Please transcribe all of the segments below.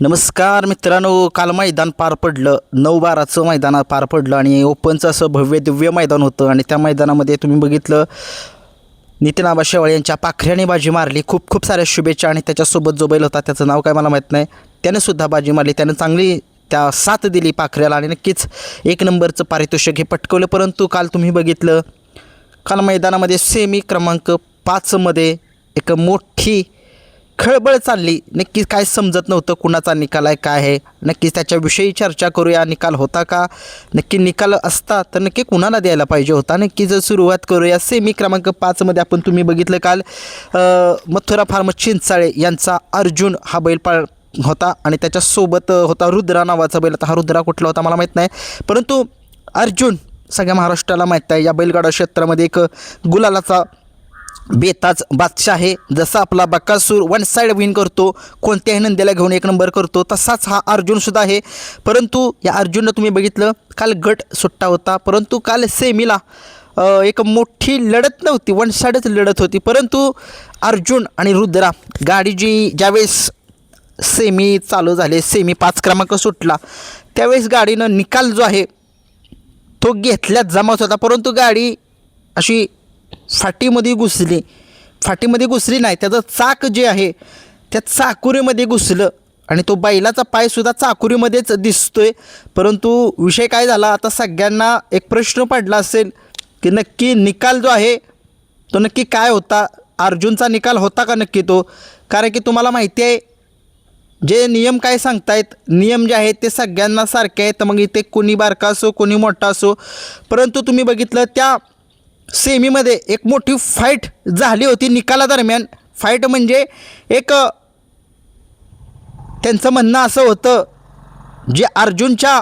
नमस्कार मित्रांनो काल मैदान पार पडलं. नऊ बाराचं मैदान पार पडलं आणि ओपनचं असं भव्य दिव्य मैदान होतं आणि त्या मैदानामध्ये तुम्ही बघितलं नितीन आबा शेवाळे यांच्या पाखऱ्याने बाजी मारली. खूप खूप साऱ्या शुभेच्छा आणि त्याच्यासोबत जो बैल होता त्याचं नाव काय मला माहीत नाही. त्यानं सुद्धा बाजी मारली. त्यानं चांगली त्या साथ दिली पाखऱ्याला आणि नक्कीच एक नंबरचं पारितोषिक हे पटकवलं. परंतु काल तुम्ही बघितलं काल मैदानामध्ये सेमी क्रमांक पाचमध्ये एक मोठी खळबळ चालली. नक्कीच काय समजत नव्हतं कुणाचा निकाल आहे काय आहे. नक्कीच त्याच्याविषयी चर्चा करूया. निकाल होता का? नक्की निकाल असता तर नक्की कुणाला द्यायला पाहिजे होता? नक्की जर सुरुवात करूया. सेमी क्रमांक पाचमध्ये आपण तुम्ही बघितलं काल मथुरा फार्म चिंचाळे यांचा अर्जुन हा बैल पाळ होता आणि त्याच्यासोबत होता रुद्रा नावाचा बैल. आता हा रुद्रा कुठला होता मला माहीत नाही. परंतु अर्जुन सगळ्या महाराष्ट्राला माहीत आहे. या बैलगाडा क्षेत्रामध्ये एक गुलालाचा बेताज बादशाह आहे जसा आपला बकासूर वन साईड विन करतो कोणत्याही नंदीला घेऊन एक नंबर करतो तसाच हा अर्जुनसुद्धा आहे. परंतु या अर्जुननं तुम्ही बघितलं काल गट सुट्टा होता परंतु काल सेमीला एक मोठी लढत नव्हती वन साईडच लढत होती. परंतु अर्जुन आणि रुद्रा गाडी जी ज्यावेळेस सेमी चालू झाले सेमी पाच क्रमांक सुटला त्यावेळेस गाडीनं निकाल जो आहे तो घेतल्यात जमाच होता. परंतु गाडी अशी फाटीमध्ये घुसली. फाटीमध्ये घुसली नाही त्याचं चाक जे आहे त्या चाकुरीमध्ये घुसलं. आणि तो बैलाचा पायसुद्धा चाकुरीमध्येच दिसतोय. परंतु विषय काय झाला? आता सगळ्यांना एक प्रश्न पडला असेल की नक्की निकाल जो आहे तो नक्की काय होता? अर्जुनचा निकाल होता का नक्की तो? कारण की तुम्हाला माहिती आहे जे नियम काय सांगतायत नियम जे आहेत ते सगळ्यांना सारखे आहेत. मग इथे कोणी बारका असो कोणी मोठा असो परंतु तुम्ही बघितलं त्या सेमीमध्ये एक मोठी फाईट झाली होती निकालादरम्यान. फाईट म्हणजे एक त्यांचं म्हणणं असं होतं जे अर्जुनच्या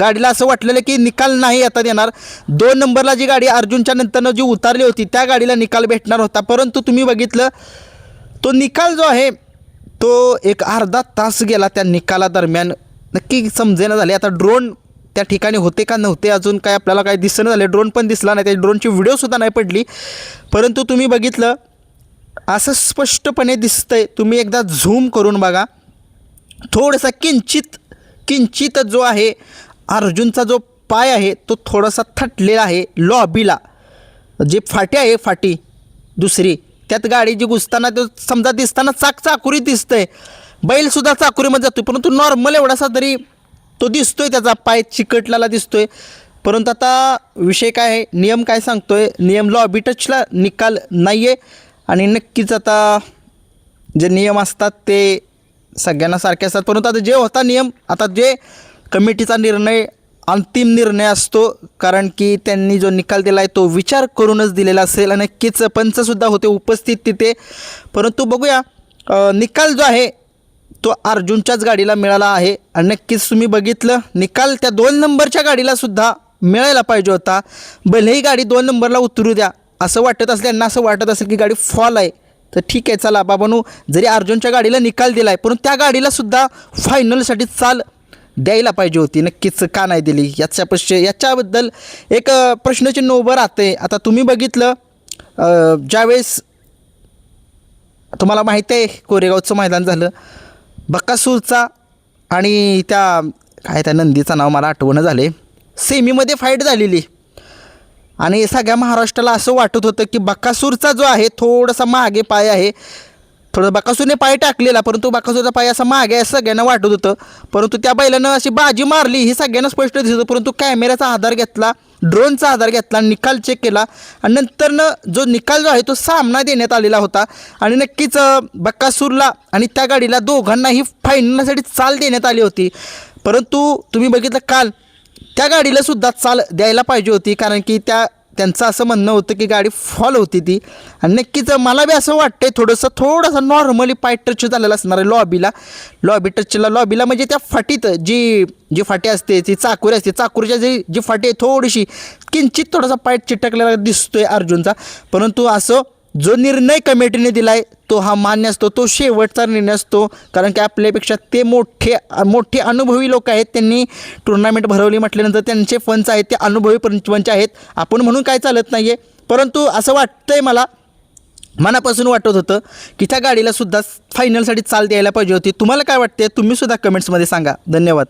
गाडीला असं वाटलेलं की निकाल नाही आता देणार. दोन नंबरला जी गाडी अर्जुनच्या नंतरनं जी उतारली होती त्या गाडीला निकाल भेटणार होता. परंतु तुम्ही बघितलं तो निकाल जो आहे तो एक अर्धा तास गेला त्या निकालादरम्यान. नक्की समजेना झाले. आता ड्रोन त्या ठिकाणी होते का नव्हते अजून काय आपल्याला काय दिसणं झाले ड्रोन पण दिसला नाही त्या ड्रोनची व्हिडिओसुद्धा नाही पडली. परंतु तुम्ही बघितलं असं स्पष्टपणे दिसतंय. तुम्ही एकदा झूम करून बघा. थोडासा किंचित किंचित जो आहे अर्जुनचा जो पाय आहे तो थोडासा थटलेला आहे लॉबीला जे फाटी आहे फाटी दुसरी त्यात गाडी जी घुसताना तो समजा दिसताना चाक चाकुरी दिसतंय. बैलसुद्धा चाकुरीमध्ये जातो परंतु नॉर्मल एवढासा तरी तो दिसतोय त्याचा पाय चिकटलेला दिसतोय. परंतु आता विषय काय आहे? नियम काय सांगतोय? नियम लॉबी टचला निकाल नाही आहे आणि नक्कीच आता जे नियम असतात ते सगळ्यांना सारखे असतात. परंतु आता जे होता नियम आता जे कमिटीचा निर्णय अंतिम निर्णय असतो कारण की त्यांनी जो निकाल दिला आहे तो विचार करूनच दिलेला असेल. आणि नक्कीच पंचसुद्धा होते उपस्थित तिथे. परंतु बघूया निकाल जो आहे तो अर्जुनच्याच गाडीला मिळाला आहे. आणि नक्कीच तुम्ही बघितलं निकाल त्या दोन नंबरच्या गाडीला सुद्धा मिळायला पाहिजे होता. भलेही गाडी दोन नंबरला उतरू द्या. असं वाटत असल्यांना असं वाटत असेल की गाडी फॉल आहे. तर ठीक आहे चला बाबानू जरी अर्जुनच्या गाडीला निकाल दिला आहे परंतु त्या गाडीला सुद्धा फायनलसाठी चाल द्यायला पाहिजे होती. नक्कीच का नाही दिली? याच्या पश्च याच्याबद्दल एक प्रश्नचिन्ह उभं राहते आता तुम्ही बघितलं ज्यावेळेस तुम्हाला माहिती आहे कोरेगावचं मैदान झालं. बकासूरचा आणि त्या काय त्या नंदीचं नाव मला आठवणं झाले सेमीमध्ये फाईट झालेली. आणि सगळ्या महाराष्ट्राला असं वाटत होतं की बकासूरचा जो आहे थोडासा मागे पाय आहे. थोडं बकासूरने पाय टाकलेला परंतु बकासूरचा पाय असा मागे आहे असं सगळ्यांना वाटत होतं. परंतु त्या बैलानं अशी बाजी मारली ही सगळ्यांना स्पष्ट दिसत होतं. परंतु कॅमेऱ्याचा आधार घेतला. ड्रोनचा आधार घेतला निकाल चेक केला आणि नंतरनं जो निकाल जो आहे तो सामना देण्यात आलेला होता. आणि नक्कीच बक्कासूरला आणि त्या गाडीला दोघांनाही फायनलसाठी चाल देण्यात आली होती. परंतु तुम्ही बघितलं काल त्या गाडीला सुद्धा चाल द्यायला पाहिजे होती. कारण की त्या त्यांचं असं म्हणणं होतं की गाडी फॉल होती ती. आणि नक्कीच मला बी असं वाटतंय थोडंसं थोडंसं नॉर्मली पाय टच झालेलं असणार आहे लॉबीला लॉबी टचला लॉबीला म्हणजे त्या फाटीत जी जी फाटी असते ती चाकुरी असते. चाकुरीच्या जी जी फाटी आहे थोडीशी किंचित थोडासा पाय चिटकलेला दिसतोय अर्जुनचा. परंतु असं जो निर्णय कमिटीने दिला आहे तो हा मान्य असतो तो शेवटचा निर्णय असतो. कारण की आपल्यापेक्षा ते मोठे मोठे अनुभवी लोक आहेत त्यांनी टुर्नामेंट भरवली म्हटल्यानंतर त्यांचे फंच आहेत ते अनुभवी पंच पंच आहेत. आपण म्हणून काय चालत नाही आहे परंतु असं वाटतंय मला मनापासून वाटत होतं की त्या गाडीला सुद्धा फायनलसाठी चाल द्यायला पाहिजे होती. तुम्हाला काय वाटते तुम्ही सुद्धा कमेंट्समध्ये सांगा. धन्यवाद.